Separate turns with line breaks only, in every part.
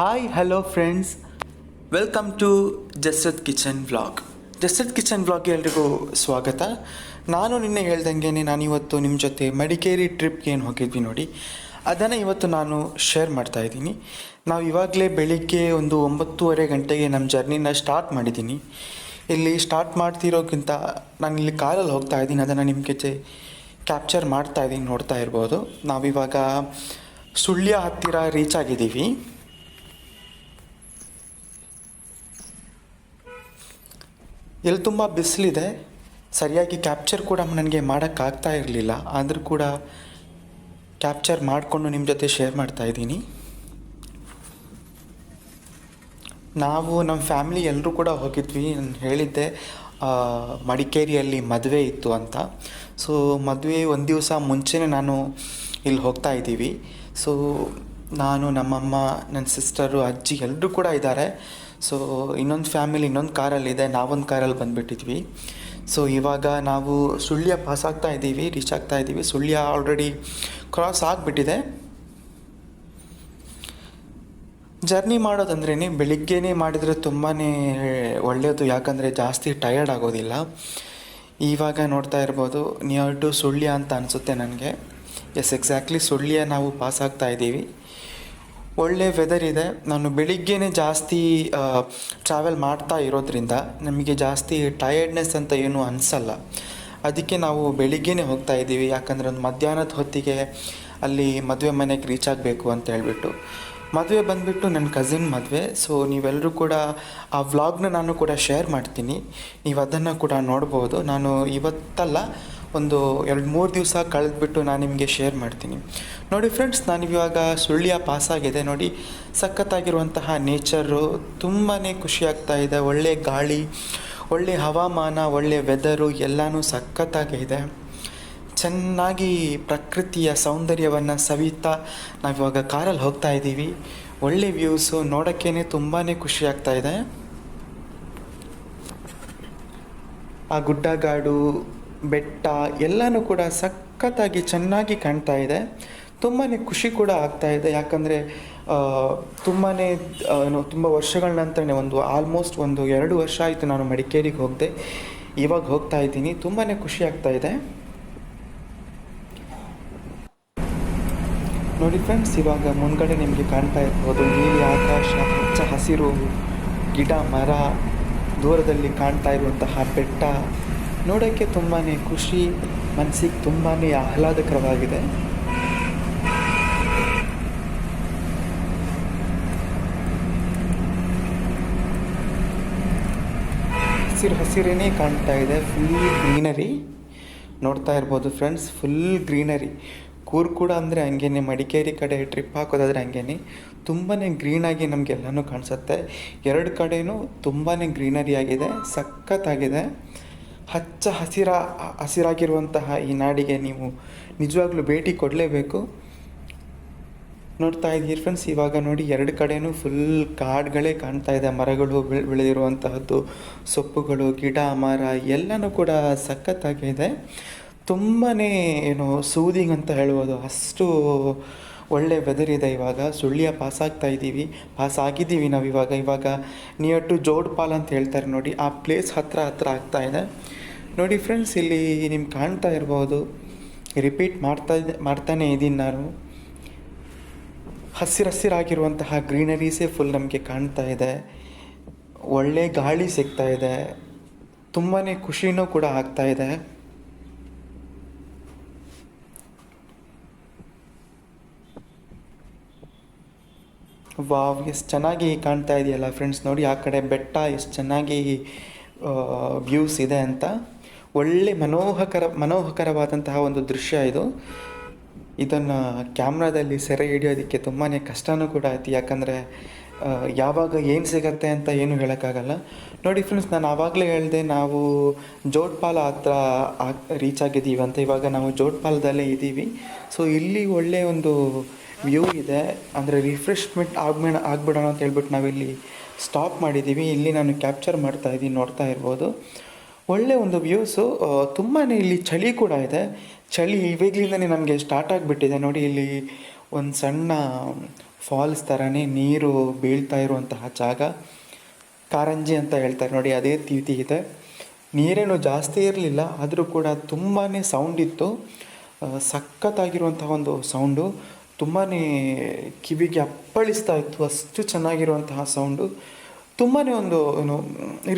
Hi hello friends welcome to Jasrat kitchen vlog Jasrat kitchen ವ್ಲಾಗ್ಗೆ ಎಲ್ರಿಗೂ ಸ್ವಾಗತ. ನಾನು ನಿನ್ನೆ ಹೇಳ್ದಂಗೆ ನಾನು ಇವತ್ತು ನಿಮ್ಮ ಜೊತೆ ಮಡಿಕೇರಿ ಟ್ರಿಪ್ಗೆ ಏನು ಹೋಗಿದ್ವಿ ನೋಡಿ. ಅದನ್ನು ಇವತ್ತು ನಾನು ಶೇರ್ ಮಾಡ್ತಾ ಇದ್ದೀನಿ. ನಾವು ಇವಾಗಲೇ ಬೆಳಿಗ್ಗೆ ಒಂದು ಒಂಬತ್ತೂವರೆ ಗಂಟೆಗೆ ನಮ್ಮ ಜರ್ನಿನ ಸ್ಟಾರ್ಟ್ ಮಾಡಿದ್ದೀನಿ. ಇಲ್ಲಿ ಸ್ಟಾರ್ಟ್ ಮಾಡ್ತಿರೋಕ್ಕಿಂತ ನಾನು ಇಲ್ಲಿ ಕಾರಲ್ಲಿ ಹೋಗ್ತಾ ಇದ್ದೀನಿ. ಅದನ್ನು ನಿಮ್ಮ ಜೊತೆ ಕ್ಯಾಪ್ಚರ್ ಮಾಡ್ತಾ ಇದ್ದೀನಿ, ನೋಡ್ತಾ ಇರ್ಬೋದು. ನಾವಿವಾಗ ಸುಳ್ಯ ಹತ್ತಿರ ರೀಚ್ ಆಗಿದ್ದೀವಿ. ಇಲ್ಲಿ ತುಂಬ ಬಿಸಿಲಿದೆ, ಸರಿಯಾಗಿ ಕ್ಯಾಪ್ಚರ್ ಕೂಡ ನನಗೆ ಮಾಡೋಕ್ಕಾಗ್ತಾ ಇರಲಿಲ್ಲ. ಆದರೂ ಕೂಡ ಕ್ಯಾಪ್ಚರ್ ಮಾಡಿಕೊಂಡು ನಿಮ್ಮ ಜೊತೆ ಶೇರ್ ಮಾಡ್ತಾ ಇದ್ದೀನಿ. ನಾವು ನಮ್ಮ ಫ್ಯಾಮಿಲಿ ಎಲ್ಲರೂ ಕೂಡ ಹೋಗಿದ್ವಿ. ನಾನು ಹೇಳಿದ್ದೆ ಮಡಿಕೇರಿಯಲ್ಲಿ ಮದುವೆ ಇತ್ತು ಅಂತ. ಸೊ ಮದುವೆ ಒಂದು ದಿವಸ ಮುಂಚೆನೇ ನಾನು ಇಲ್ಲಿ ಹೋಗ್ತಾ ಇದ್ದೀವಿ. ಸೊ ನಾನು ನಮ್ಮಮ್ಮ ನನ್ನ ಸಿಸ್ಟರು ಅಜ್ಜಿ ಎಲ್ಲರೂ ಕೂಡ ಇದ್ದಾರೆ. ಸೊ ಇನ್ನೊಂದು ಫ್ಯಾಮಿಲಿ ಇನ್ನೊಂದು ಕಾರಲ್ಲಿದೆ ನಾವೊಂದು ಕಾರಲ್ಲಿ ಬಂದುಬಿಟ್ಟಿದ್ವಿ. ಸೊ ಇವಾಗ ನಾವು ಸುಳ್ಯ ಪಾಸ್ ಆಗ್ತಾ ಇದ್ದೀವಿ ರೀಚ್ ಆಗ್ತಾ ಇದ್ದೀವಿ. ಸುಳ್ಯ ಆಲ್ರೆಡಿ ಕ್ರಾಸ್ ಆಗಿಬಿಟ್ಟಿದೆ. ಜರ್ನಿ ಮಾಡೋದಂದ್ರೇ ಬೆಳಿಗ್ಗೆನೇ ಮಾಡಿದರೆ ತುಂಬಾ ಒಳ್ಳೆಯದು ಯಾಕಂದರೆ ಜಾಸ್ತಿ ಟಯರ್ಡ್ ಆಗೋದಿಲ್ಲ. ಇವಾಗ ನೋಡ್ತಾ ಇರ್ಬೋದು ನಿಯರ್ ಟು ಸುಳ್ಯ ಅಂತ ಅನಿಸುತ್ತೆ ನನಗೆ. ಎಸ್ ಎಕ್ಸಾಕ್ಟ್ಲಿ ಸುಳ್ಯ ನಾವು ಪಾಸ್ ಆಗ್ತಾ ಇದ್ದೀವಿ. ಒಳ್ಳೆ ವೆದರ್ ಇದೆ. ನಾನು ಬೆಳಿಗ್ಗೆನೇ ಜಾಸ್ತಿ ಟ್ರಾವೆಲ್ ಮಾಡ್ತಾ ಇರೋದ್ರಿಂದ ನಮಗೆ ಜಾಸ್ತಿ ಟಯರ್ಡ್ನೆಸ್ ಅಂತ ಏನೂ ಅನಿಸಲ್ಲ. ಅದಕ್ಕೆ ನಾವು ಬೆಳಿಗ್ಗೆನೇ ಹೋಗ್ತಾ ಇದ್ದೀವಿ. ಯಾಕಂದರೆ ಒಂದು ಮಧ್ಯಾಹ್ನದ ಹೊತ್ತಿಗೆ ಅಲ್ಲಿ ಮದುವೆ ಮನೆಗೆ ರೀಚ್ ಆಗಬೇಕು ಅಂತ ಹೇಳ್ಬಿಟ್ಟು. ಮದುವೆ ಬಂದುಬಿಟ್ಟು ನನ್ನ ಕಸಿನ್ ಮದುವೆ. ಸೊ ನೀವೆಲ್ಲರೂ ಕೂಡ ಆ ವ್ಲಾಗ್ನ ನಾನು ಕೂಡ ಶೇರ್ ಮಾಡ್ತೀನಿ. ನೀವು ಅದನ್ನು ಕೂಡ ನೋಡ್ಬೋದು. ನಾನು ಇವತ್ತಲ್ಲ ಒಂದು ಎರಡು ಮೂರು ದಿವಸ ಕಳೆದ್ಬಿಟ್ಟು ನಾನು ನಿಮಗೆ ಶೇರ್ ಮಾಡ್ತೀನಿ. ನೋಡಿ ಫ್ರೆಂಡ್ಸ್ ನಾನು ಸುಳ್ಳಿಯ ಸುಳ್ಯ ಪಾಸಾಗಿದೆ ನೋಡಿ, ಸಖತ್ತಾಗಿರುವಂತಹ ನೇಚರು ತುಂಬಾ ಖುಷಿಯಾಗ್ತಾ ಇದೆ. ಒಳ್ಳೆ ಗಾಳಿ, ಒಳ್ಳೆ ಹವಾಮಾನ, ಒಳ್ಳೆ ವೆದರು ಎಲ್ಲನೂ ಸಖತ್ತಾಗಿದೆ ಚೆನ್ನಾಗಿ ಪ್ರಕೃತಿಯ ಸೌಂದರ್ಯವನ್ನು ಸವಿತಾ ನಾವಿವಾಗ ಕಾರಲ್ಲಿ ಹೋಗ್ತಾ ಇದ್ದೀವಿ. ಒಳ್ಳೆ ವ್ಯೂಸು ನೋಡೋಕ್ಕೇ ತುಂಬಾ ಖುಷಿ ಇದೆ. ಆ ಗುಡ್ಡಗಾಡು ಬೆಟ್ಟ ಎಲ್ಲನೂ ಕೂಡ ಸಖತ್ತಾಗಿ ಚೆನ್ನಾಗಿ ಕಾಣ್ತಾ ಇದೆ. ತುಂಬಾ ಖುಷಿ ಕೂಡ ಆಗ್ತಾ ಇದೆ. ಯಾಕಂದರೆ ತುಂಬಾ ಏನು, ತುಂಬ ವರ್ಷಗಳ ನಂತರನೇ ಒಂದು ಆಲ್ಮೋಸ್ಟ್ ಒಂದು ಎರಡು ವರ್ಷ ಆಯಿತು ನಾನು ಮಡಿಕೇರಿಗೆ ಹೋಗದೆ. ಇವಾಗ ಹೋಗ್ತಾ ಇದ್ದೀನಿ. ತುಂಬಾ ಖುಷಿ ಆಗ್ತಾ ಇದೆ. ನೋಡಿ ಫ್ರೆಂಡ್ಸ್ ಇವಾಗ ಮುಂದ್ಗಡೆ ನಿಮಗೆ ಕಾಣ್ತಾ ಇರ್ಬೋದು. ನೀಲಿ ಆಕಾಶ, ಹಚ್ಚ ಹಸಿರು ಗಿಡ ಮರ, ದೂರದಲ್ಲಿ ಕಾಣ್ತಾ ಇರುವಂತಹ ಬೆಟ್ಟ. ನೋಡೋಕ್ಕೆ ತುಂಬಾ ಖುಷಿ ಮನಸ್ಸಿಗೆ ತುಂಬಾ ಆಹ್ಲಾದಕರವಾಗಿದೆ. ಹಸಿರು ಹಸಿರೇನೇ ಕಾಣ್ತಾ ಇದೆ ಫುಲ್ ಗ್ರೀನರಿ ನೋಡ್ತಾ ಇರ್ಬೋದು ಫ್ರೆಂಡ್ಸ್ ಫುಲ್ ಗ್ರೀನರಿ ಕೂರ್ ಕೂಡ ಅಂದರೆ ಹಂಗೇನೆ, ಮಡಿಕೇರಿ ಕಡೆ ಟ್ರಿಪ್ ಹಾಕೋದಾದ್ರೆ ಹಂಗೇನೆ. ತುಂಬಾ ಗ್ರೀನಾಗಿ ನಮಗೆಲ್ಲನೂ ಕಾಣಿಸುತ್ತೆ. ಎರಡು ಕಡೆಯೂ ತುಂಬಾ ಗ್ರೀನರಿ ಆಗಿದೆ, ಸಖತ್ತಾಗಿದೆ. ಹಚ್ಚ ಹಸಿರ, ಹಸಿರಾಗಿರುವಂತಹ ಈ ನಾಡಿಗೆ ನೀವು ನಿಜವಾಗ್ಲೂ ಭೇಟಿ ಕೊಡಲೇಬೇಕು. ನೋಡ್ತಾ ಇದ್ದೀರಿ ಫ್ರೆಂಡ್ಸ್ ಇವಾಗ ನೋಡಿ ಎರಡು ಕಡೆಯೂ ಫುಲ್ ಕಾಡುಗಳೇ ಕಾಣ್ತಾ ಇದೆ. ಮರಗಳು ಬೆಳೆ ಬೆಳೆದಿರುವಂತಹದ್ದು, ಸೊಪ್ಪುಗಳು, ಗಿಡ, ಮರ ಎಲ್ಲನೂ ಕೂಡ ಸಖತ್ತಾಗಿದೆ ತುಂಬಾ ಏನು ಸೂದಿಂಗ್ ಅಂತ ಹೇಳ್ಬೋದು ಅಷ್ಟು ಒಳ್ಳೆ ವೆದರ್ ಇದೆ ಇವಾಗ. ಸುಳ್ಯ ಪಾಸ್ ಆಗ್ತಾ ಇದ್ದೀವಿ. ಪಾಸ್ ಆಗಿದ್ದೀವಿ ನಾವು ಇವಾಗ ಇವಾಗ ನಿಯರ್ ಟು ಜೋಡ್ಪಾಲ್ ಅಂತ ಹೇಳ್ತಾರೆ ನೋಡಿ. ಆ ಪ್ಲೇಸ್ ಹತ್ರ ಹತ್ರ ಆಗ್ತಾ ಇದೆ. ನೋಡಿ ಫ್ರೆಂಡ್ಸ್ ಇಲ್ಲಿ ನಿಮ್ಗೆ ಕಾಣ್ತಾ ಇರ್ಬೋದು. ರಿಪೀಟ್ ಮಾಡ್ತಾ ಮಾಡ್ತಾನೇ ಇದ್ದೀನಿ ನಾನು. ಹಸಿರಸಿರಾಗಿರುವಂತಹ ಗ್ರೀನರೀಸೇ ಫುಲ್ ನಮಗೆ ಕಾಣ್ತಾ ಇದೆ. ಒಳ್ಳೆ ಗಾಳಿ ಸಿಗ್ತಾ ಇದೆ. ತುಂಬಾ ಖುಷಿನೂ ಕೂಡ ಆಗ್ತಾ ಇದೆ. ವಾವ್, ಎಷ್ಟು ಚೆನ್ನಾಗಿ ಕಾಣ್ತಾ ಇದೆಯಲ್ಲ ಫ್ರೆಂಡ್ಸ್ ನೋಡಿ ಆ ಕಡೆ ಬೆಟ್ಟ, ಎಷ್ಟು ಚೆನ್ನಾಗಿ ವ್ಯೂಸ್ ಇದೆ ಅಂತ. ಒಳ್ಳೆ ಮನೋಹಕರ, ಮನೋಹಕರವಾದಂತಹ ಒಂದು ದೃಶ್ಯ ಇದು. ಇದನ್ನು ಕ್ಯಾಮ್ರಾದಲ್ಲಿ ಸೆರೆ ಹಿಡಿಯೋದಕ್ಕೆ ತುಂಬಾ ಕಷ್ಟನೂ ಕೂಡ ಆಯ್ತು. ಯಾಕಂದರೆ ಯಾವಾಗ ಏನು ಸಿಗತ್ತೆ ಅಂತ ಏನು ಹೇಳೋಕ್ಕಾಗಲ್ಲ. ನೋಡಿ ಫ್ರೆಂಡ್ಸ್ ನಾನು ಆವಾಗಲೇ ಹೇಳಿದೆ, ನಾವು ಜೋಡ್ಪಾಲ ಹತ್ರ ರೀಚ್ ಆಗಿದ್ದೀವಿ ಅಂತ. ಇವಾಗ ನಾವು ಜೋಡ್ಪಾಲದಲ್ಲೇ ಇದ್ದೀವಿ. ಸೊ ಇಲ್ಲಿ ಒಳ್ಳೆಯ ಒಂದು ವ್ಯೂ ಇದೆ. ಅಂದರೆ ರಿಫ್ರೆಶ್ಮೆಂಟ್ ಆಗ್ಬೇಡ, ಆಗ್ಬಿಡೋಣ ಅಂತ ಹೇಳ್ಬಿಟ್ಟು ನಾವಿಲ್ಲಿ ಸ್ಟಾಪ್ ಮಾಡಿದ್ದೀವಿ. ಇಲ್ಲಿ ನಾನು ಕ್ಯಾಪ್ಚರ್ ಮಾಡ್ತಾ ಇದ್ದೀನಿ, ನೋಡ್ತಾ ಇರ್ಬೋದು. ಒಳ್ಳೆ ಒಂದು ವ್ಯೂಸು ತುಂಬಾ ಇಲ್ಲಿ ಚಳಿ ಕೂಡ ಇದೆ. ಚಳಿ ಇವಾಗಲಿಂದನೇ ನಮಗೆ ಸ್ಟಾರ್ಟ್ ಆಗಿಬಿಟ್ಟಿದೆ. ನೋಡಿ ಇಲ್ಲಿ ಒಂದು ಸಣ್ಣ ಫಾಲ್ಸ್ ಥರನೇ ನೀರು ಬೀಳ್ತಾ ಇರುವಂತಹ ಜಾಗ. ಕಾರಂಜಿ ಅಂತ ಹೇಳ್ತಾರೆ. ನೋಡಿ ಅದೇ ರೀತಿ ಇದೆ. ನೀರೇನು ಜಾಸ್ತಿ ಇರಲಿಲ್ಲ, ಆದರೂ ಕೂಡ ತುಂಬಾ ಸೌಂಡ್ ಇತ್ತು. ಸಖತ್ತಾಗಿರುವಂತಹ ಒಂದು ಸೌಂಡು ತುಂಬಾ ಕಿವಿಗೆ ಅಪ್ಪಳಿಸ್ತಾ ಇತ್ತು. ಅಷ್ಟು ಚೆನ್ನಾಗಿರುವಂತಹ ಸೌಂಡು ತುಂಬಾ ಒಂದು, ಏನು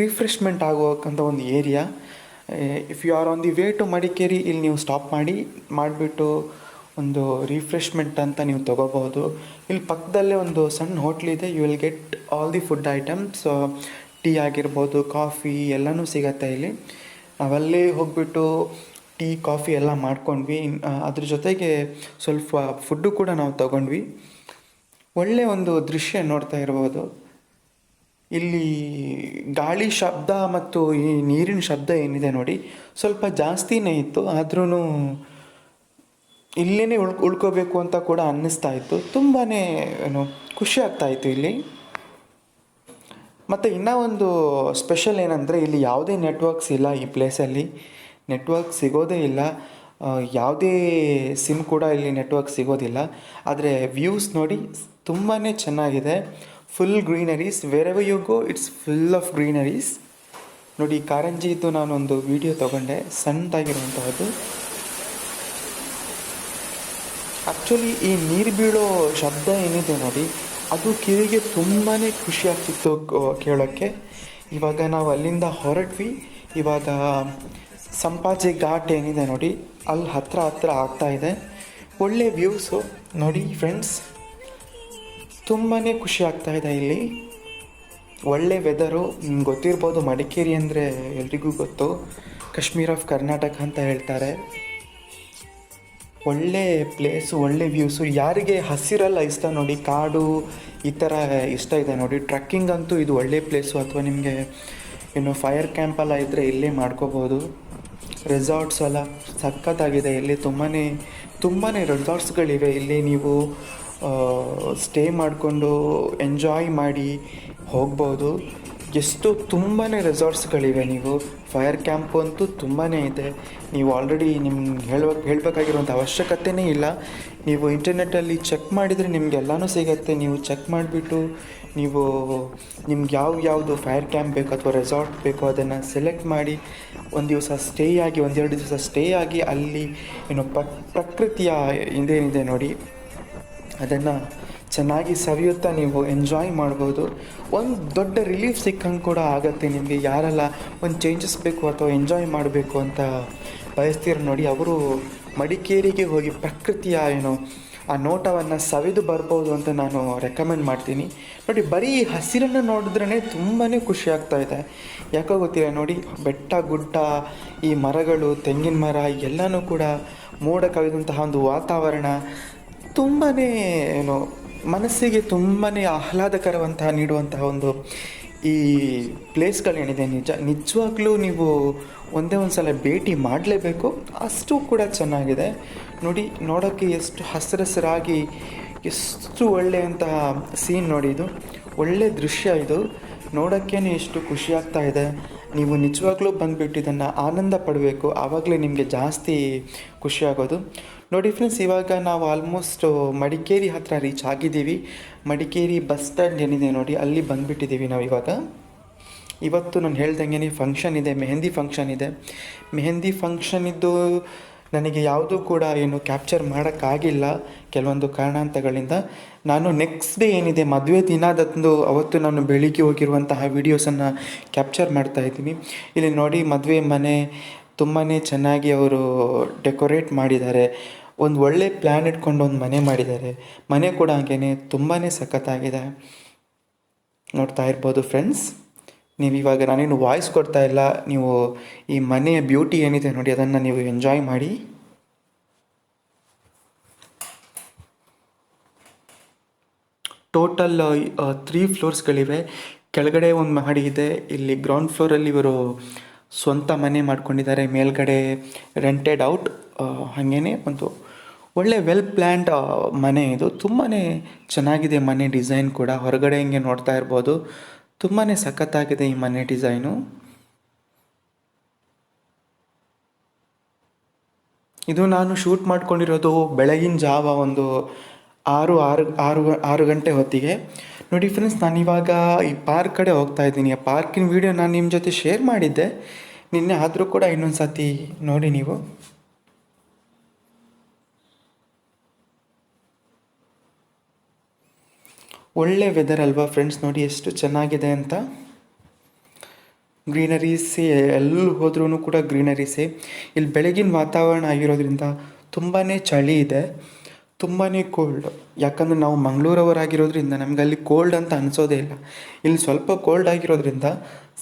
ರಿಫ್ರೆಶ್ಮೆಂಟ್ ಆಗುವಂಥ ಒಂದು area if you are on the way to Madikeri ಇಲ್ಲಿ ನೀವು ಸ್ಟಾಪ್ ಮಾಡಿ, ಮಾಡಿಬಿಟ್ಟು ಒಂದು ರಿಫ್ರೆಶ್ಮೆಂಟ್ ಅಂತ ನೀವು ತೊಗೋಬೋದು ಇಲ್ಲಿ ಪಕ್ಕದಲ್ಲೇ ಒಂದು ಸಣ್ಣ ಹೋಟ್ಲಿದೆ you will get all the food items tea ಆಗಿರ್ಬೋದು ಕಾಫಿ ಎಲ್ಲನೂ ಸಿಗತ್ತೆ ಇಲ್ಲಿ. ನಾವಲ್ಲೇ ಹೋಗ್ಬಿಟ್ಟು ಟೀ ಕಾಫಿ ಎಲ್ಲ ಮಾಡ್ಕೊಂಡ್ವಿ. ಅದ್ರ ಜೊತೆಗೆ ಸ್ವಲ್ಪ ಫುಡ್ಡು ಕೂಡ ನಾವು ತಗೊಂಡ್ವಿ. ಒಳ್ಳೆಯ ಒಂದು ದೃಶ್ಯ ನೋಡ್ತಾ ಇರ್ಬೋದು. ಇಲ್ಲಿ ಗಾಳಿ ಶಬ್ದ ಮತ್ತು ಈ ನೀರಿನ ಶಬ್ದ ಏನಿದೆ ನೋಡಿ, ಸ್ವಲ್ಪ ಜಾಸ್ತಿನೇ ಇತ್ತು ಆದ್ರೂ ಇಲ್ಲೇ ಉಳ್, ಉಳ್ಕೋಬೇಕು ಅಂತ ಕೂಡ ಅನ್ನಿಸ್ತಾ ಇತ್ತು. ತುಂಬಾ ಏನು ಖುಷಿ ಆಗ್ತಾ ಇತ್ತು ಇಲ್ಲಿ. ಮತ್ತು ಇನ್ನೂ ಒಂದು ಸ್ಪೆಷಲ್ ಏನಂದರೆ, ಇಲ್ಲಿ ಯಾವುದೇ ನೆಟ್ವರ್ಕ್ಸ್ ಇಲ್ಲ ಈ ಪ್ಲೇಸಲ್ಲಿ. ನೆಟ್ವರ್ಕ್ ಸಿಗೋದೇ ಇಲ್ಲ. ಯಾವುದೇ ಸಿಮ್ ಕೂಡ ಇಲ್ಲಿ ನೆಟ್ವರ್ಕ್ ಸಿಗೋದಿಲ್ಲ. ಆದರೆ ವ್ಯೂಸ್ ನೋಡಿ ತುಂಬಾ ಚೆನ್ನಾಗಿದೆ. Full greeneries wherever you go it's full of greeneries ನೋಡಿ ಕಾರಂಜಿದ್ದು ನಾನೊಂದು ವಿಡಿಯೋ ತೊಗೊಂಡೆ. ಸಣ್ಣದಾಗಿರುವಂತಹದ್ದು. ಆ್ಯಕ್ಚುಲಿ ಈ ನೀರು ಬೀಳೋ ಶಬ್ದ ಏನಿದೆ ನೋಡಿ, ಅದು ಕಿವಿಗೆ ತುಂಬಾ ಖುಷಿ ಆಗ್ತಿತ್ತು ಕೇಳೋಕ್ಕೆ. ಇವಾಗ ನಾವು ಅಲ್ಲಿಂದ ಹೊರಟ್ವಿ. ಇವಾಗ ಸಂಪಾಜಿ ಘಾಟ್ ಏನಿದೆ ನೋಡಿ ಅಲ್ಲಿ ಹತ್ತಿರ ಹತ್ತಿರ ಆಗ್ತಾ ಇದೆ. ಒಳ್ಳೆ ವ್ಯೂಸು ನೋಡಿ ಫ್ರೆಂಡ್ಸ್ ತುಂಬಾ ಖುಷಿ ಆಗ್ತಾ ಇದೆ ಇಲ್ಲಿ. ಒಳ್ಳೆ ವೆದರು ಗೊತ್ತಿರ್ಬೋದು ಮಡಿಕೇರಿ ಅಂದರೆ ಎಲ್ರಿಗೂ ಗೊತ್ತು. ಕಾಶ್ಮೀರ್ ಆಫ್ ಕರ್ನಾಟಕ ಅಂತ ಹೇಳ್ತಾರೆ. ಒಳ್ಳೆ ಪ್ಲೇಸು ಒಳ್ಳೆ ವ್ಯೂಸು ಯಾರಿಗೆ ಹಸಿರಲ್ಲ ಇಷ್ಟ ನೋಡಿ, ಕಾಡು ಈ ಥರ ಇಷ್ಟ ಇದೆ ನೋಡಿ. ಟ್ರಕ್ಕಿಂಗ್ ಅಂತೂ ಇದು ಒಳ್ಳೆ ಪ್ಲೇಸು ಅಥವಾ ನಿಮಗೆ ಏನು ಫೈರ್ ಕ್ಯಾಂಪೆಲ್ಲ ಇದ್ದರೆ ಇಲ್ಲೇ ಮಾಡ್ಕೋಬೋದು. ರೆಸಾರ್ಟ್ಸ್ ಎಲ್ಲ ಸಖತ್ತಾಗಿದೆ ಇಲ್ಲಿ. ತುಂಬಾ ತುಂಬಾ ರೆಸಾರ್ಟ್ಸ್ಗಳಿವೆ ಇಲ್ಲಿ. ನೀವು ಸ್ಟೇ ಮಾಡಿಕೊಂಡು ಎಂಜಾಯ್ ಮಾಡಿ ಹೋಗ್ಬೋದು. ಎಷ್ಟು ತುಂಬಾ ರೆಸಾರ್ಟ್ಸ್ಗಳಿವೆ ನೀವು. ಫೈರ್ ಕ್ಯಾಂಪು ಅಂತೂ ತುಂಬಾ ಇದೆ. ನೀವು ಆಲ್ರೆಡಿ ನಿಮ್ಗೆ ಹೇಳ್ಬೇಕು ಹೇಳಬೇಕಾಗಿರುವಂಥ ಅವಶ್ಯಕತೆಯೇ ಇಲ್ಲ. ನೀವು ಇಂಟರ್ನೆಟ್ಟಲ್ಲಿ ಚೆಕ್ ಮಾಡಿದರೆ ನಿಮಗೆಲ್ಲನೂ ಸಿಗುತ್ತೆ. ನೀವು ಚೆಕ್ ಮಾಡಿಬಿಟ್ಟು ನೀವು ನಿಮ್ಗೆ ಯಾವ ಯಾವುದು ಫೈರ್ ಕ್ಯಾಂಪ್ ಬೇಕು ಅಥವಾ ರೆಸಾರ್ಟ್ ಬೇಕೋ ಅದನ್ನು ಸೆಲೆಕ್ಟ್ ಮಾಡಿ ಒಂದು ದಿವಸ ಸ್ಟೇ ಆಗಿ ಒಂದೆರಡು ದಿವಸ ಸ್ಟೇ ಆಗಿ ಅಲ್ಲಿ ಏನು ಪ್ರ- ಪ್ರಕೃತಿಯ ಇದೇನಿದೆ ನೋಡಿ. ಅದನ್ನು ಚೆನ್ನಾಗಿ ಸವಿಯುತ್ತಾ ನೀವು ಎಂಜಾಯ್ ಮಾಡ್ಬೋದು. ಒಂದು ದೊಡ್ಡ ರಿಲೀಫ್ ಸಿಕ್ಕಂಗೆ ಕೂಡ ಆಗುತ್ತೆ ನಿಮಗೆ. ಯಾರೆಲ್ಲ ಒಂದು ಚೇಂಜಸ್ ಬೇಕು ಅಥವಾ ಎಂಜಾಯ್ ಮಾಡಬೇಕು ಅಂತ ಬಯಸ್ತೀರ ನೋಡಿ, ಅವರು ಮಡಿಕೇರಿಗೆ ಹೋಗಿ ಪ್ರಕೃತಿಯ ಏನು, ಆ ನೋಟವನ್ನು ಸವಿದು ಬರ್ಬೋದು ಅಂತ ನಾನು ರೆಕಮೆಂಡ್ ಮಾಡ್ತೀನಿ. ನೋಡಿ, ಬರೀ ಹಸಿರನ್ನು ನೋಡಿದ್ರೇ ತುಂಬಾ ಖುಷಿ ಆಗ್ತಾ ಇದೆ. ಯಾಕೋ ಗೊತ್ತಿಲ್ಲ, ನೋಡಿ, ಬೆಟ್ಟ, ಗುಡ್ಡ, ಈ ಮರಗಳು, ತೆಂಗಿನ ಮರ, ಎಲ್ಲನೂ ಕೂಡ ಮೋಡ ಕವಿದಂತಹ ಒಂದು ವಾತಾವರಣ ತುಂಬಾ ಏನು, ಮನಸ್ಸಿಗೆ ತುಂಬಾ ಆಹ್ಲಾದಕರವಂತಹ, ನೀಡುವಂತಹ ಒಂದು ಈ ಪ್ಲೇಸ್ಗಳೇನಿದೆ ನಿಜ, ನಿಜವಾಗ್ಲೂ ನೀವು ಒಂದೇ ಒಂದು ಸಲ ಭೇಟಿ ಮಾಡಲೇಬೇಕು. ಅಷ್ಟು ಕೂಡ ಚೆನ್ನಾಗಿದೆ. ನೋಡಿ ನೋಡೋಕ್ಕೆ ಎಷ್ಟು ಹಸಿರಸರಾಗಿ, ಎಷ್ಟು ಒಳ್ಳೆಯಂತಹ ಸೀನ್ ನೋಡಿ ಇದು. ಒಳ್ಳೆ ದೃಶ್ಯ ಇದು. ನೋಡೋಕ್ಕೇ ಎಷ್ಟು ಖುಷಿ ಆಗ್ತಾ ಇದೆ. ನೀವು ನಿಜವಾಗ್ಲೂ ಬಂದುಬಿಟ್ಟು ಇದನ್ನು ಆನಂದ ಪಡಬೇಕು. ಆವಾಗಲೇ ನಿಮಗೆ ಜಾಸ್ತಿ ಖುಷಿಯಾಗೋದು. ನೋಡಿ ಫ್ರೆಂಡ್ಸ್ ಇವಾಗ ನಾವು ಆಲ್ಮೋಸ್ಟ್ ಮಡಿಕೇರಿ ಹತ್ರ ರೀಚ್ ಆಗಿದ್ದೀವಿ. ಮಡಿಕೇರಿ ಬಸ್ ಸ್ಟ್ಯಾಂಡ್ ಏನಿದೆ ನೋಡಿ, ಅಲ್ಲಿ ಬಂದುಬಿಟ್ಟಿದ್ದೀವಿ ನಾವು ಇವಾಗ. ಇವತ್ತು ನಾನು ಹೇಳ್ದಂಗೆ ಫಂಕ್ಷನ್ ಇದೆ, ಮೆಹಂದಿ ಫಂಕ್ಷನ್ ಇದೆ. ಮೆಹಂದಿ ಫಂಕ್ಷನ್ ಇದ್ದು ನನಗೆ ಯಾವುದೂ ಕೂಡ ಏನು ಕ್ಯಾಪ್ಚರ್ ಮಾಡೋಕ್ಕಾಗಿಲ್ಲ ಕೆಲವೊಂದು ಕಾರಣಾಂತಗಳಿಂದ. ನಾನು ನೆಕ್ಸ್ಟ್ ಡೇ ಏನಿದೆ, ಮದುವೆ ದಿನದಂದು ಅವತ್ತು ನಾನು ಬೆಳಿಗ್ಗೆ ಹೋಗಿರುವಂತಹ ವೀಡಿಯೋಸನ್ನು ಕ್ಯಾಪ್ಚರ್ ಮಾಡ್ತಾ ಇದ್ದೀನಿ. ಇಲ್ಲಿ ನೋಡಿ ಮದುವೆ ಮನೆ ತುಂಬಾ ಚೆನ್ನಾಗಿ ಅವರು ಡೆಕೋರೇಟ್ ಮಾಡಿದ್ದಾರೆ. ಒಂದು ಒಳ್ಳೆ ಪ್ಲ್ಯಾನ್ ಇಟ್ಕೊಂಡು ಒಂದು ಮನೆ ಮಾಡಿದ್ದಾರೆ. ಮನೆ ಕೂಡ ಹಾಗೇ ತುಂಬಾ ಸಖತ್ತಾಗಿದೆ. ನೋಡ್ತಾ ಇರ್ಬೋದು ಫ್ರೆಂಡ್ಸ್ ನೀವು ಇವಾಗ ನಾನೇನು ವಾಯ್ಸ್ ಕೊಡ್ತಾ ಇಲ್ಲ. ನೀವು ಈ ಮನೆಯ ಬ್ಯೂಟಿ ಏನಿದೆ ನೋಡಿ, ಅದನ್ನು ನೀವು ಎಂಜಾಯ್ ಮಾಡಿ. ಟೋಟಲ್ ತ್ರೀ ಫ್ಲೋರ್ಸ್ಗಳಿವೆ ಕೆಳಗಡೆ ಒಂದು ಮಹಡಿ ಇದೆ. ಇಲ್ಲಿ ಗ್ರೌಂಡ್ ಫ್ಲೋರಲ್ಲಿ ಇವರು ಸ್ವಂತ ಮನೆ ಮಾಡ್ಕೊಂಡಿದ್ದಾರೆ, ಮೇಲ್ಗಡೆ ರೆಂಟೆಡ್ ಔಟ್ ಹಾಗೇ ಒಂದು ಒಳ್ಳೆ ವೆಲ್ ಪ್ಲ್ಯಾಂಡ್ ಮನೆ ಇದು. ತುಂಬಾ ಚೆನ್ನಾಗಿದೆ ಮನೆ ಡಿಸೈನ್ ಕೂಡ. ಹೊರಗಡೆ ಹಿಂಗೆ ನೋಡ್ತಾ ಇರ್ಬೋದು. ತುಂಬಾ ಸಖತ್ತಾಗಿದೆ ಈ ಮನೆ ಡಿಸೈನು ಇದು ನಾನು ಶೂಟ್ ಮಾಡ್ಕೊಂಡಿರೋದು ಬೆಳಗಿನ ಜಾವ ಒಂದು ಆರು ಆರು ಆರು ಆರು ಗಂಟೆ ಹೊತ್ತಿಗೆ. ನೋಡಿ ಫ್ರೆಂಡ್ಸ್ ನಾನಿವಾಗ ಈ ಪಾರ್ಕ್ ಕಡೆ ಹೋಗ್ತಾ ಇದ್ದೀನಿ. ಆ ಪಾರ್ಕಿನ ವೀಡಿಯೋ ನಾನು ನಿಮ್ಮ ಜೊತೆ ಶೇರ್ ಮಾಡಿದ್ದೆ. ನಿನ್ನೆ ಆದರೂ ಕೂಡ ಇನ್ನೊಂದು ಸತಿ ನೋಡಿ ನೀವು. ಒಳ್ಳೆ ವೆದರ್ ಅಲ್ವಾ ಫ್ರೆಂಡ್ಸ್ ನೋಡಿ ಎಷ್ಟು ಚೆನ್ನಾಗಿದೆ ಅಂತ. ಗ್ರೀನರೀಸೇ ಎಲ್ಲಿ ಹೋದ್ರೂ ಕೂಡ ಗ್ರೀನರೀಸೇ ಇಲ್ಲಿ ಬೆಳಗಿನ ವಾತಾವರಣ ಆಗಿರೋದ್ರಿಂದ ತುಂಬಾ ಚಳಿ ಇದೆ. ತುಂಬಾ ಕೋಲ್ಡ್ ಯಾಕಂದರೆ ನಾವು ಮಂಗಳೂರವರಾಗಿರೋದ್ರಿಂದ ನಮ್ಗೆ ಅಲ್ಲಿ ಕೋಲ್ಡ್ ಅಂತ ಅನಿಸೋದೇ ಇಲ್ಲ. ಇಲ್ಲಿ ಸ್ವಲ್ಪ ಕೋಲ್ಡ್ ಆಗಿರೋದ್ರಿಂದ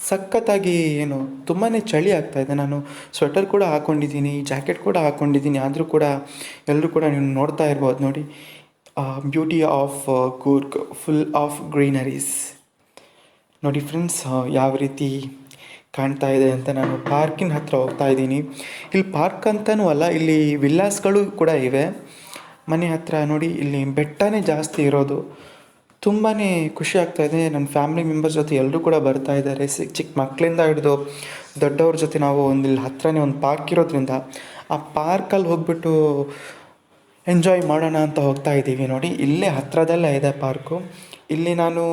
ಸಖತ್ತಾಗಿ ಏನು ತುಂಬಾ ಚಳಿ ಆಗ್ತಾ ಇದೆ. ನಾನು ಸ್ವೆಟರ್ ಕೂಡ ಹಾಕ್ಕೊಂಡಿದ್ದೀನಿ ಜಾಕೆಟ್ ಕೂಡ ಹಾಕ್ಕೊಂಡಿದ್ದೀನಿ ಆದರೂ ಕೂಡ ಎಲ್ಲರೂ ಕೂಡ ನೀವು ನೋಡ್ತಾ ಇರ್ಬೋದು ನೋಡಿ. Beauty of Coorg full of greeneries ನೋಡಿ ಫ್ರೆಂಡ್ಸ್ ಯಾವ ರೀತಿ ಕಾಣ್ತಾ ಇದೆ ಅಂತ ನಾನು ಪಾರ್ಕಿನ ಹತ್ರ ಹೋಗ್ತಾ ಇದ್ದೀನಿ. ಇಲ್ಲಿ ಪಾರ್ಕ್ ಅಂತಲೂ ಅಲ್ಲ, ಇಲ್ಲಿ ವಿಲ್ಲಾಸ್ಗಳು ಕೂಡ ಇವೆ. ಮನೆ ಹತ್ರ ನೋಡಿ, ಇಲ್ಲಿ ಬೆಟ್ಟನೇ ಜಾಸ್ತಿ ಇರೋದು. ತುಂಬಾ ಖುಷಿ ಆಗ್ತಾ ಇದೆ. ನನ್ನ ಫ್ಯಾಮಿಲಿ ಮೆಂಬರ್ಸ್ ಜೊತೆ ಎಲ್ಲರೂ ಕೂಡ ಬರ್ತಾ ಇದ್ದಾರೆ. ಚಿಕ್ಕ ಚಿಕ್ಕ ಮಕ್ಕಳಿಂದ ಹಿಡಿದು ದೊಡ್ಡವ್ರ ಜೊತೆ ನಾವು ಒಂದು ಇಲ್ಲಿ ಹತ್ರನೇ ಒಂದು ಪಾರ್ಕ್ ಇರೋದ್ರಿಂದ ಆ ಪಾರ್ಕಲ್ಲಿ ಹೋಗ್ಬಿಟ್ಟು ಎಂಜಾಯ್ ಮಾಡೋಣ ಅಂತ ಹೋಗ್ತಾ ಇದ್ದೀವಿ ನೋಡಿ. ಇಲ್ಲೇ ಹತ್ರದಲ್ಲೇ ಇದೆ ಪಾರ್ಕು. ಇಲ್ಲಿ ನಾನು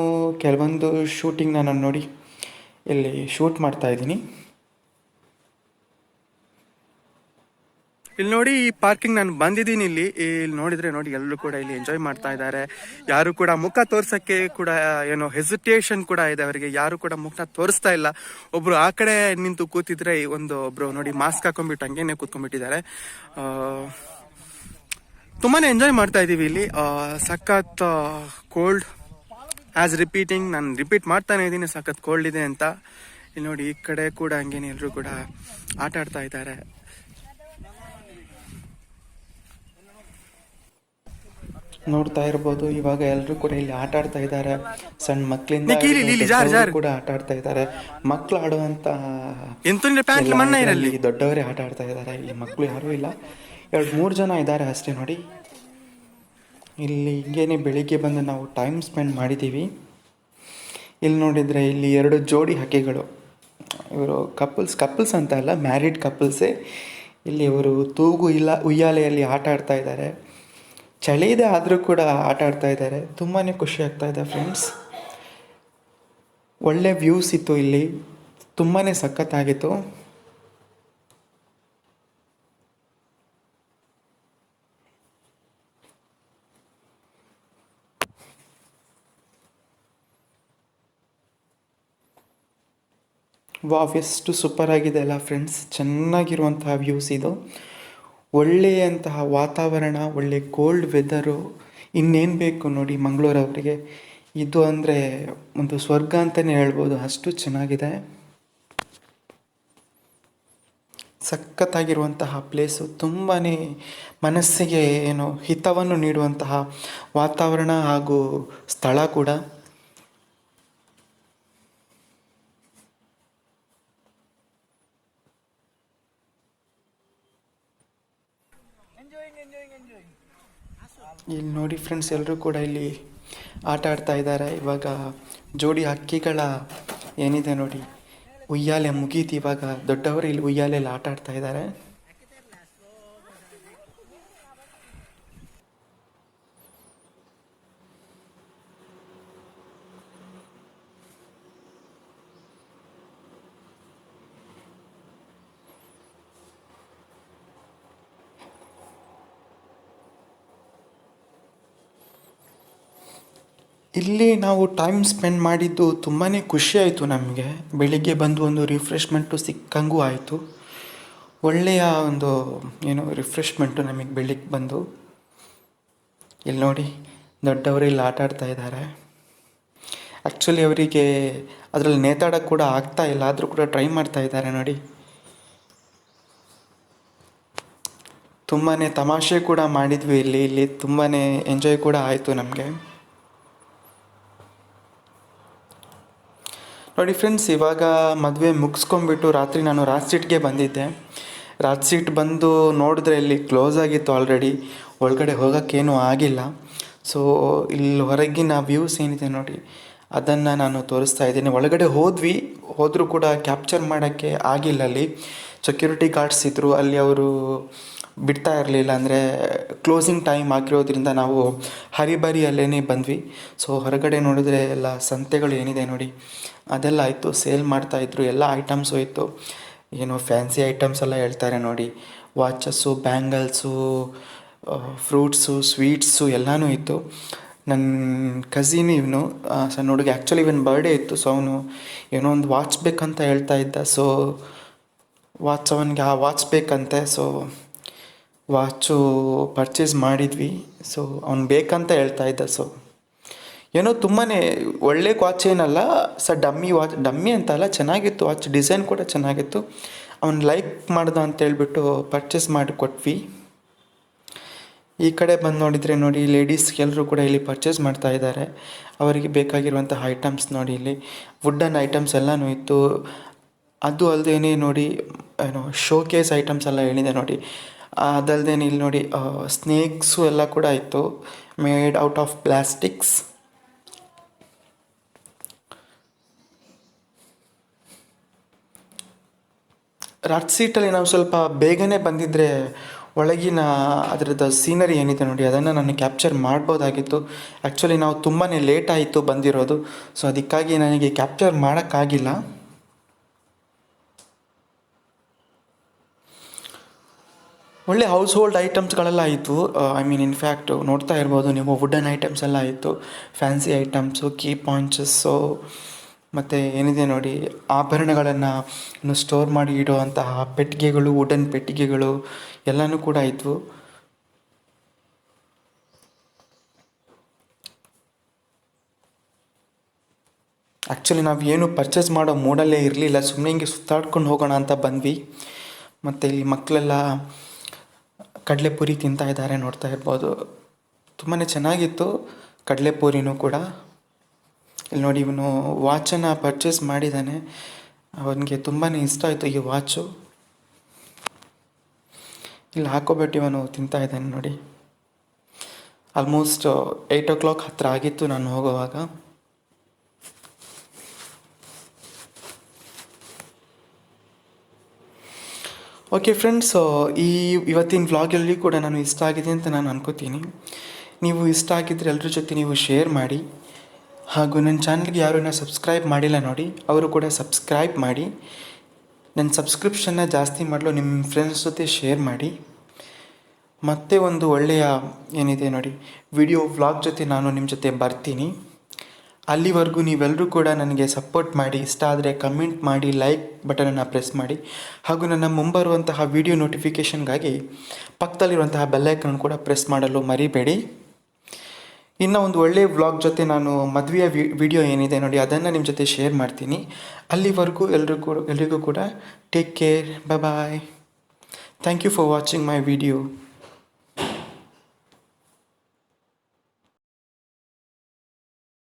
ಕೆಲವೊಂದು ಶೂಟಿಂಗ್ನ ನಾನು ನೋಡಿ, ಇಲ್ಲಿ ಶೂಟ್ ಮಾಡ್ತಾ ಇಲ್ಲಿ ನೋಡಿ ಈ ಪಾರ್ಕಿಂಗ್ ನಾನು ಬಂದಿದ್ದೀನಿ ಇಲ್ಲಿ. ಇಲ್ಲಿ ನೋಡಿದ್ರೆ ನೋಡಿ ಎಲ್ಲರೂ ಕೂಡ ಇಲ್ಲಿ ಎಂಜಾಯ್ ಮಾಡ್ತಾ ಇದ್ದಾರೆ. ಯಾರು ಕೂಡ ಮುಖ ತೋರ್ಸಕ್ಕೆ ಕೂಡ, ಏನೋ ಹೆಸಿಟೇಷನ್ ಕೂಡ ಇದೆ ಅವರಿಗೆ. ಯಾರು ಕೂಡ ಮುಖ ತೋರಿಸ್ತಾ ಇಲ್ಲ. ಒಬ್ರು ಆ ಕಡೆ ನಿಂತು ಕೂತಿದ್ರೆ ಈ ಒಂದು ಒಬ್ರು ನೋಡಿ ಮಾಸ್ಕ್ ಹಾಕೊಂಡ್ಬಿಟ್ಟು ಹಂಗೇನೆ ಕೂತ್ಕೊಂಡ್ಬಿಟ್ಟಿದ್ದಾರೆ. ತುಂಬಾ ಎಂಜಾಯ್ ಮಾಡ್ತಾ ಇದ್ದೀವಿ ಇಲ್ಲಿ. ಸಖತ್ ಕೋಲ್ಡ್ ಆಸ್ ರಿಪೀಟಿಂಗ್ ನಾನು ರಿಪೀಟ್ ಮಾಡ್ತಾನೆ ಇದ್ದೀನಿ ಸಖತ್ ಕೋಲ್ಡ್ ಇದೆ ಅಂತ. ಇಲ್ಲಿ ನೋಡಿ ಈ ಕಡೆ ಕೂಡ ಹಂಗೇನೆ ಎಲ್ಲರೂ ಕೂಡ ಆಟ ಆಡ್ತಾ ಇದ್ದಾರೆ. ನೋಡ್ತಾ ಇರ್ಬೋದು. ಇವಾಗ ಎಲ್ಲರೂ ಕೂಡ ಇಲ್ಲಿ ಆಟ ಆಡ್ತಾ ಇದ್ದಾರೆ. ಸಣ್ಣ ಮಕ್ಕಳಿಂದ. ಕೂಡ ಆಟ ಆಡ್ತಾ ಇದ್ದಾರೆ. ಮಕ್ಕಳು ಆಡುವಂತ ದೊಡ್ಡವರೇ ಆಟ ಆಡ್ತಾ ಇದ್ದಾರೆ. ಇಲ್ಲಿ ಮಕ್ಕಳು ಯಾರೂ ಇಲ್ಲ. ಎರಡು ಮೂರು ಜನ ಇದ್ದಾರೆ ಅಷ್ಟೇ ನೋಡಿ. ಇಲ್ಲಿ ಹಿಂಗೇನೆ ಬೆಳಿಗ್ಗೆ ಬಂದು ನಾವು ಟೈಮ್ ಸ್ಪೆಂಡ್ ಮಾಡಿದ್ದೀವಿ. ಇಲ್ಲಿ ನೋಡಿದರೆ ಇಲ್ಲಿ ಎರಡು ಜೋಡಿ ಹಕ್ಕಿಗಳು. ಇವರು ಕಪಲ್ಸ್ ಕಪಲ್ಸ್ ಅಂತ ಅಲ್ಲ ಮ್ಯಾರಿಡ್ ಕಪಲ್ಸೇ ಇಲ್ಲಿ ಇವರು ತೂಗು ಇಲ್ಲ ಉಯ್ಯಾಲೆಯಲ್ಲಿ ಆಟ ಆಡ್ತಾ ಇದ್ದಾರೆ. ಚಳಿ ಇದೆ ಆದರೂ ಕೂಡ ಆಟ ಆಡ್ತಾ ಇದ್ದಾರೆ. ತುಂಬಾ ಖುಷಿ ಆಗ್ತಾ ಇದೆ ಫ್ರೆಂಡ್ಸ್ ಒಳ್ಳೆ ವ್ಯೂಸ್ ಇತ್ತು ಇಲ್ಲಿ. ತುಂಬಾ ಸಖತ್ತಾಗಿತ್ತು. ವಾವ್, ಎಷ್ಟು ಸೂಪರ್ ಆಗಿದೆ ಅಲ್ಲ ಫ್ರೆಂಡ್ಸ್ ಚೆನ್ನಾಗಿರುವಂತಹ ವ್ಯೂಸ್ ಇದು. ಒಳ್ಳೆಯಂತಹ ವಾತಾವರಣ, ಒಳ್ಳೆ ಕೋಲ್ಡ್ ವೆದರು ಇನ್ನೇನು ಬೇಕು ನೋಡಿ ಮಂಗಳೂರವರಿಗೆ ಇದು ಅಂದರೆ ಒಂದು ಸ್ವರ್ಗ ಅಂತಲೇ ಹೇಳ್ಬೋದು. ಅಷ್ಟು ಚೆನ್ನಾಗಿದೆ. ಸಖತ್ತಾಗಿರುವಂತಹ ಪ್ಲೇಸು ತುಂಬಾ ಮನಸ್ಸಿಗೆ ಏನು ಹಿತವನ್ನು ನೀಡುವಂತಹ ವಾತಾವರಣ ಹಾಗೂ ಸ್ಥಳ ಕೂಡ. ಇಲ್ಲಿ ನೋಡಿ ಫ್ರೆಂಡ್ಸ್ ಎಲ್ಲರೂ ಕೂಡ ಇಲ್ಲಿ ಆಟ ಆಡ್ತಾ ಇದ್ದಾರೆ. ಇವಾಗ ಜೋಡಿ ಹಕ್ಕಿಗಳ ಏನಿದೆ ನೋಡಿ, ಉಯ್ಯಾಲೆ ಮುಗೀತು ಇವಾಗ. ದೊಡ್ಡವರು ಇಲ್ಲಿ ಉಯ್ಯಾಲೆಯಲ್ಲಿ ಆಟ ಆಡ್ತಾ ಇದ್ದಾರೆ. ಇಲ್ಲಿ ನಾವು ಟೈಮ್ ಸ್ಪೆಂಡ್ ಮಾಡಿದ್ದು ತುಂಬಾ ಖುಷಿ ಆಯಿತು ನಮಗೆ. ಬೆಳಿಗ್ಗೆ ಬಂದು ಒಂದು ರಿಫ್ರೆಶ್ಮೆಂಟು ಸಿಕ್ಕಂಗೂ ಆಯಿತು. ಒಳ್ಳೆಯ ಒಂದು, ಏನು ರಿಫ್ರೆಶ್ಮೆಂಟು ನಮಗೆ ಬೆಳಿಗ್ಗೆ ಬಂದು. ಇಲ್ಲಿ ನೋಡಿ, ದೊಡ್ಡವರು ಇಲ್ಲಿ ಆಟ ಆಡ್ತಾ ಇದ್ದಾರೆ ಆ್ಯಕ್ಚುಲಿ ಅವರಿಗೆ ಅದರಲ್ಲಿ ನೇತಾಡೋಕ್ಕೆ ಕೂಡ ಆಗ್ತಾ ಇಲ್ಲ. ಆದರೂ ಕೂಡ ಟ್ರೈ ಮಾಡ್ತಾ ಇದ್ದಾರೆ ನೋಡಿ. ತುಂಬಾ ತಮಾಷೆ ಕೂಡ ಮಾಡಿದ್ವಿ ಇಲ್ಲಿ. ಇಲ್ಲಿ ತುಂಬಾ ಎಂಜಾಯ್ ಕೂಡ ಆಯಿತು ನಮಗೆ. ನೋಡಿ ಫ್ರೆಂಡ್ಸ್ ಇವಾಗ ಮದುವೆ ಮುಗಿಸ್ಕೊಂಬಿಟ್ಟು ರಾತ್ರಿ ನಾನು ರಾಜ್ ಸೀಟ್ಗೆ ಬಂದಿದ್ದೆ. ರಾಜ್ ಸೀಟ್ ಬಂದು ನೋಡಿದ್ರೆ ಇಲ್ಲಿ ಕ್ಲೋಸ್ ಆಗಿತ್ತು ಆಲ್ರೆಡಿ ಒಳಗಡೆ ಹೋಗೋಕ್ಕೇನೂ ಆಗಿಲ್ಲ. ಸೊ ಇಲ್ಲಿ ಹೊರಗಿನ ವ್ಯೂಸ್ ಏನಿದೆ ನೋಡಿ, ಅದನ್ನು ನಾನು ತೋರಿಸ್ತಾ ಇದ್ದೀನಿ. ಒಳಗಡೆ ಹೋದ್ವಿ, ಹೋದರೂ ಕೂಡ ಕ್ಯಾಪ್ಚರ್ ಮಾಡೋಕ್ಕೆ ಆಗಿಲ್ಲ ಅಲ್ಲಿ. ಸೆಕ್ಯೂರಿಟಿ ಗಾರ್ಡ್ಸ್ ಇದ್ದರು ಅಲ್ಲಿ ಅವರು ಬಿಡ್ತಾ ಇರಲಿಲ್ಲ ಅಂದರೆ ಕ್ಲೋಸಿಂಗ್ ಟೈಮ್ ಆಗಿರೋದ್ರಿಂದ ನಾವು ಹರಿಬರಿಯಲ್ಲೇ ಬಂದ್ವಿ. ಸೊ ಹೊರಗಡೆ ನೋಡಿದ್ರೆ ಎಲ್ಲ ಸಂತೆಗಳು ಏನಿದೆ ನೋಡಿ. ಅದೆಲ್ಲ ಆಯಿತು ಸೇಲ್ ಮಾಡ್ತಾಯಿದ್ರು ಎಲ್ಲ ಐಟಮ್ಸು ಇತ್ತು ಏನೋ ಫ್ಯಾನ್ಸಿ ಐಟಮ್ಸ್ ಎಲ್ಲ ಹೇಳ್ತಾರೆ ನೋಡಿ. ವಾಚಸ್ಸು ಬ್ಯಾಂಗಲ್ಸು ಫ್ರೂಟ್ಸು ಸ್ವೀಟ್ಸು ಎಲ್ಲನೂ ಇತ್ತು. ನನ್ನ ಕಸಿನ್ ಇವನು ಸಣ್ಣ ಹುಡುಗ ಆ್ಯಕ್ಚುಲಿ ಇವನ್ ಬರ್ಡೇ ಇತ್ತು ಸೊ ಅವನು ಏನೋ ಒಂದು ವಾಚ್ ಬೇಕಂತ ಹೇಳ್ತಾ ಇದ್ದ. ಸೊ ವಾಚ್ ಅವನಿಗೆ, ಆ ವಾಚ್ ಬೇಕಂತೆ. ಸೊ ವಾಚು ಪರ್ಚೇಸ್ ಮಾಡಿದ್ವಿ. ಸೊ ಅವ್ನು ಬೇಕಂತ ಹೇಳ್ತಾ ಇದ್ದ. ಸೊ ಏನೋ ತುಂಬಾ ಒಳ್ಳೆ ವಾಚ್ ಏನಲ್ಲ, ಸ ಡಮ್ಮಿ ವಾಚ್ ಡಮ್ಮಿ ಅಂತ ಅಲ್ಲ, ಚೆನ್ನಾಗಿತ್ತು ವಾಚ್ ಡಿಸೈನ್ ಕೂಡ ಚೆನ್ನಾಗಿತ್ತು. ಅವ್ನು ಲೈಕ್ ಮಾಡ್ದ ಅಂತ ಹೇಳ್ಬಿಟ್ಟು ಪರ್ಚೇಸ್ ಮಾಡಿ ಕೊಟ್ವಿ. ಈ ಕಡೆ ಬಂದು ನೋಡಿದರೆ ನೋಡಿ ಲೇಡೀಸ್ ಎಲ್ಲರೂ ಕೂಡ ಇಲ್ಲಿ ಪರ್ಚೇಸ್ ಮಾಡ್ತಾ ಇದ್ದಾರೆ. ಅವರಿಗೆ ಬೇಕಾಗಿರುವಂಥ ಐಟಮ್ಸ್ ನೋಡಿ ಇಲ್ಲಿ. ವುಡನ್ ಐಟಮ್ಸ್ ಎಲ್ಲನೂ ಇತ್ತು. ಅದು ಅಲ್ಲದೇನೆ ನೋಡಿ, ಏನು ಶೋಕೇಸ್ ಐಟಮ್ಸ್ ಎಲ್ಲ ಏನಿದೆ ನೋಡಿ. ಅದಲ್ಲದೆ ಇಲ್ಲಿ ನೋಡಿ ಸ್ನೇಕ್ಸು ಎಲ್ಲ ಕೂಡ ಇತ್ತು. ಮೇಡ್ ಔಟ್ ಆಫ್ ಪ್ಲಾಸ್ಟಿಕ್ಸ್ ರಾಟ್ ಸೀಟಲ್ಲಿ ನಾವು ಸ್ವಲ್ಪ ಬೇಗನೆ ಬಂದಿದ್ದರೆ ಒಳಗಿನ ಅದರದ್ದು ಸೀನರಿ ಏನಿದೆ ನೋಡಿ, ಅದನ್ನು ನಾನು ಕ್ಯಾಪ್ಚರ್ ಮಾಡ್ಬೋದಾಗಿತ್ತು. ಆ್ಯಕ್ಚುಲಿ ನಾವು ತುಂಬಾ ಲೇಟ್ ಆಯಿತು ಬಂದಿರೋದು. ಸೊ ಅದಕ್ಕಾಗಿ ನನಗೆ ಕ್ಯಾಪ್ಚರ್ ಮಾಡೋಕ್ಕಾಗಿಲ್ಲ. ಒಳ್ಳೆ ಹೌಸ್ ಹೋಲ್ಡ್ ಐಟಮ್ಸ್ಗಳೆಲ್ಲ ಆಯಿತು. ಐ ಮೀನ್ ಇನ್ಫ್ಯಾಕ್ಟ್ ನೋಡ್ತಾ ಇರ್ಬೋದು ನೀವು ವುಡನ್ ಐಟಮ್ಸ್ ಎಲ್ಲ ಆಯಿತು. ಫ್ಯಾನ್ಸಿ ಐಟಮ್ಸು ಕೀ ಪಾಯಿಂಟ್ಸಸ್ಸು ಮತ್ತು ಏನಿದೆ ನೋಡಿ, ಆಭರಣಗಳನ್ನು ಸ್ಟೋರ್ ಮಾಡಿ ಇಡುವಂತಹ ಪೆಟ್ಟಿಗೆಗಳು ವುಡನ್ ಪೆಟ್ಟಿಗೆಗಳು ಎಲ್ಲನೂ ಕೂಡ ಇದ್ವು ಆ್ಯಕ್ಚುಲಿ ನಾವು ಏನು ಪರ್ಚೇಸ್ ಮಾಡೋ ಮೂಡಲ್ಲೇ ಇರಲಿಲ್ಲ. ಸುಮ್ಮನೆ ಹಿಂಗೆ ಸುತ್ತಾಡ್ಕೊಂಡು ಹೋಗೋಣ ಅಂತ ಬಂದ್ವಿ. ಮತ್ತು ಇಲ್ಲಿ ಮಕ್ಕಳೆಲ್ಲ ಕಡಲೆಪುರಿ ತಿಂತಾ ಇದ್ದಾರೆ ನೋಡ್ತಾ ಇರ್ಬೋದು. ತುಂಬಾ ಚೆನ್ನಾಗಿತ್ತು ಕಡಲೆಪುರಿನೂ ಕೂಡ. ಇಲ್ಲಿ ನೋಡಿ ಇವನು ವಾಚನ್ನು ಪರ್ಚೇಸ್ ಮಾಡಿದ್ದಾನೆ. ಅವನಿಗೆ ತುಂಬಾ ಇಷ್ಟ ಆಯಿತು ಈ ವಾಚು. ಇಲ್ಲಿ ಹಾಕೋಬಿಟ್ಟು ಇವನು ತಿಂತಾ ಇದ್ದಾನೆ ನೋಡಿ. ಆಲ್ಮೋಸ್ಟ್ ಏಯ್ಟ್ ಓ ಕ್ಲಾಕ್ ಹತ್ತಿರ ಆಗಿತ್ತು ನಾನು ಹೋಗುವಾಗ. ಓಕೆ ಫ್ರೆಂಡ್ಸ್ ಈ ಇವತ್ತಿನ ವ್ಲಾಗಲ್ಲಿ ಕೂಡ ನಾನು ಇಷ್ಟ ಆಗಿದೆ ಅಂತ ನಾನು ಅನ್ಕೋತೀನಿ. ನೀವು ಇಷ್ಟ ಆಗಿದ್ದರೆ ಎಲ್ಲರ ಜೊತೆ ನೀವು ಶೇರ್ ಮಾಡಿ. ಹಾಗೂ ನನ್ನ ಚಾನಲ್ಗೆ ಯಾರೂ ಸಬ್ಸ್ಕ್ರೈಬ್ ಮಾಡಿಲ್ಲ ನೋಡಿ, ಅವರು ಕೂಡ ಸಬ್ಸ್ಕ್ರೈಬ್ ಮಾಡಿ. ನನ್ನ ಸಬ್ಸ್ಕ್ರಿಪ್ಷನ್ನ ಜಾಸ್ತಿ ಮಾಡಲು ನಿಮ್ಮ ಫ್ರೆಂಡ್ಸ್ ಜೊತೆ ಶೇರ್ ಮಾಡಿ. ಮತ್ತೆ ಒಂದು ಒಳ್ಳೆಯ ಏನಿದೆ ನೋಡಿ ವಿಡಿಯೋ ವ್ಲಾಗ್ ಜೊತೆ ನಾನು ನಿಮ್ಮ ಜೊತೆ ಬರ್ತೀನಿ. ಅಲ್ಲಿವರೆಗೂ ನೀವೆಲ್ಲರೂ ಕೂಡ ನನಗೆ ಸಪೋರ್ಟ್ ಮಾಡಿ, ಇಷ್ಟ ಆದರೆ ಕಮೆಂಟ್ ಮಾಡಿ ಲೈಕ್ ಬಟನನ್ನು ಪ್ರೆಸ್ ಮಾಡಿ, ಹಾಗೂ ನನ್ನ ಮುಂಬರುವಂತಹ ವಿಡಿಯೋ ನೋಟಿಫಿಕೇಷನ್ಗಾಗಿ ಪಕ್ಕದಲ್ಲಿರುವಂತಹ ಬೆಲ್ಲೈಕನ್ ಕೂಡ ಪ್ರೆಸ್ ಮಾಡಲು ಮರಿಬೇಡಿ. ಇನ್ನು ಒಂದು ಒಳ್ಳೆಯ ವ್ಲಾಗ್ ಜೊತೆ ನಾನು ಮದುವೆಯ ವಿಡಿಯೋ ಏನಿದೆ ನೋಡಿ, ಅದನ್ನು ನಿಮ್ಮ ಜೊತೆ ಶೇರ್ ಮಾಡ್ತೀನಿ. ಅಲ್ಲಿವರೆಗೂ ಎಲ್ರಿಗೂ ಕೂಡ ಎಲ್ರಿಗೂ ಕೂಡ take care bye thank you for watching my video